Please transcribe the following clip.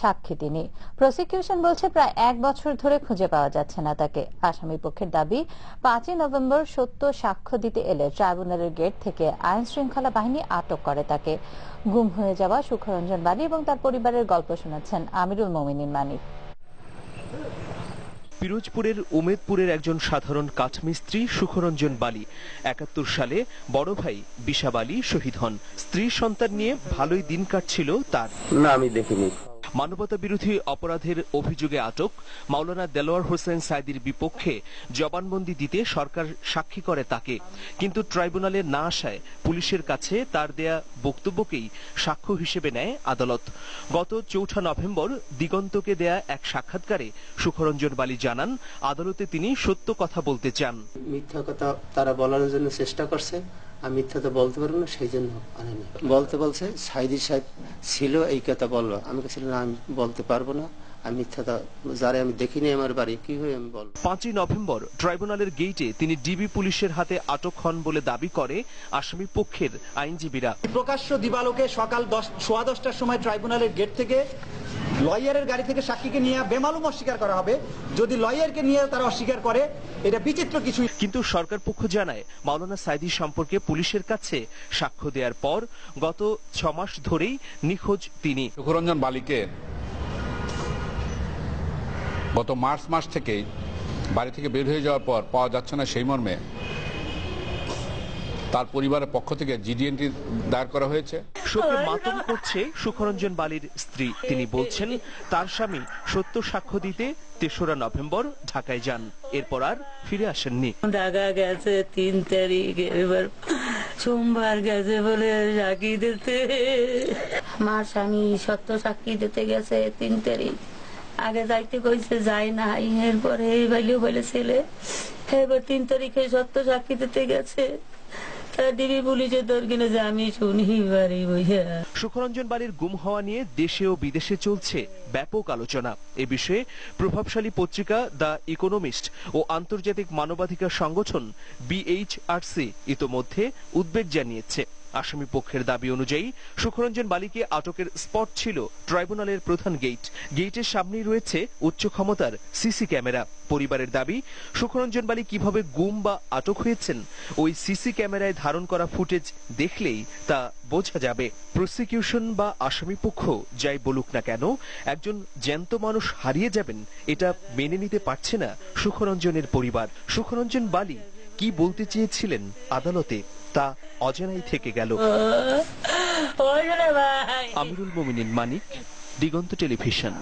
সাক্ষী তিনি। প্রসিকিউশন বলছে প্রায় এক বছর ধরে খুঁজে পাওয়া যাচ্ছে না তাকে। আসামি পক্ষের দাবি পাঁচই নভেম্বর সত্য সাক্ষ্য দিতে এলে ট্রাইব্যুনালের গেট থেকে আইন শৃঙ্খলা বাহিনী আটক করে তাকে। গুম হয়ে যাওয়া সুখরঞ্জন বাণী এবং তার পরিবারের গল্প শোনাচ্ছেন আমিরুল মোমিনিন মানিক পিরোজপুরের উমেদপুরের একজন সাধারণ কাঠমিস্ত্রি সুখরঞ্জন বালি একাত্তর সালে বড় ভাই বিশাব আলী শহীদ হন। স্ত্রী সন্তান নিয়ে ভালোই দিন কাটছিল তার। না আমি দেখিনি। মানবতা বিরোধী অপরাধের অভিযোগে আটক মাওলানা দেলোয়ার হোসেন সাইদির বিপক্ষে জবানবন্দি দিতে সরকার সাক্ষী করে তাকে। কিন্তু ট্রাইব্যুনালে না আসায় পুলিশের কাছে তার দেয়া বক্তব্যকেই সাক্ষ্য হিসেবে নেয় আদালত। গত চৌঠা নভেম্বর দিগন্তকে দেয়া এক সাক্ষাৎকারে সুখরঞ্জন বালি জানান, আদালতে তিনি সত্য কথা বলতে চান। মিথ্যা কথা তারা বলার জন্য চেষ্টা করছে। আমি মিথ্যা তো বলতে পারব না সেই জন্য আনেনি বলতে বলছে সাইদি সাহেব ছিল এই কথা বলল। আমি কাছিল না আমি বলতে পারব না। আমি মিথ্যাটা যারে আমি দেখিনি আমার বাড়ি কি হয়ে আমি বলব? পাঁচই নভেম্বর ট্রাইব্যুনালের গেইটে তিনি ডিবি পুলিশের হাতে আটক হন বলে দাবি করে আসামি পক্ষের আইনজীবীরা। প্রকাশ্য দিবালোকে সকাল দশ সোয়া দশটার সময় ট্রাইব্যুনালের গেট থেকে লয়ারের গাড়ি থেকে সাক্ষীকে নিয়ে বেমালুম অস্বীকার করা হবে। যদি লয়ারকে নিয়ে তারা অস্বীকার করে এটা বিচিত্র কিছু কিন্তু সরকার পক্ষ জানায় মাওলানা সাইদি সম্পর্কে পুলিশের কাছে সাক্ষ্য দেওয়ার পর গত ছ মাস ধরেই নিখোঁজ তিনি। সুখরঞ্জন বালিকে গত মার্চ মাস থেকেই বাড়ি থেকে বের হয়ে যাওয়ার পর পাওয়া যাচ্ছে না সেই মর্মে তার পরিবারের পক্ষ থেকে জিডিএনটি দায়ের করা হয়েছে। শোকে মাতম করছে সুখরঞ্জন বালির স্ত্রী। তিনি বলছেন তার স্বামী সত্য সাক্ষ্য দিতে তেসরা নভেম্বর ঢাকায় যান। এরপর আর ফিরে আসেননি। ঢাকা গেছে তিন তারিখ এবার সোমবার গেছে বলে সাক্ষী দিতে। আমার স্বামী সত্য সাক্ষী দিতে গেছে তিন তারিখ। আগে যাইতে কইছে যাই না এরপরে এই বাইলেও বলে ছেলে এবার তিন তারিখে সত্য সাক্ষী দিতে গেছে। বইয়া। সুখরঞ্জন বালির গুম হওয়া নিয়ে দেশে ও বিদেশে চলছে ব্যাপক আলোচনা। এ বিষয়ে প্রভাবশালী পত্রিকা দ্য ইকোনমিস্ট ও আন্তর্জাতিক মানবাধিকার সংগঠন বিএইচআরসি ইতোমধ্যে উদ্বেগ জানিয়েছে। আসামি পক্ষের দাবি অনুযায়ী সুখরঞ্জন বালিকে আটকের স্পট ছিল ট্রাইব্যুনালের প্রধান গেট। গেটের সামনেই রয়েছে উচ্চ ক্ষমতার সিসি ক্যামেরা। পরিবারের দাবি, সুখরঞ্জন বালি কীভাবে গুম বা আটক হয়েছেন, ওই সিসি ক্যামেরায় ধারণ করা ফুটেজ দেখলেই তা বোঝা যাবে। প্রসিকিউশন বা আসামি পক্ষ যাই বলুক না কেন, একজন জ্যান্ত মানুষ হারিয়ে যাবেন, এটা মেনে নিতে পারছে না সুখরঞ্জনের পরিবার। সুখরঞ্জন বালি কি বলতে চেয়েছিলেন আদালতে তা অজানাই থেকে গেল। আমিরুল মোমিনিন মানিক দিগন্ত টেলিভিশন।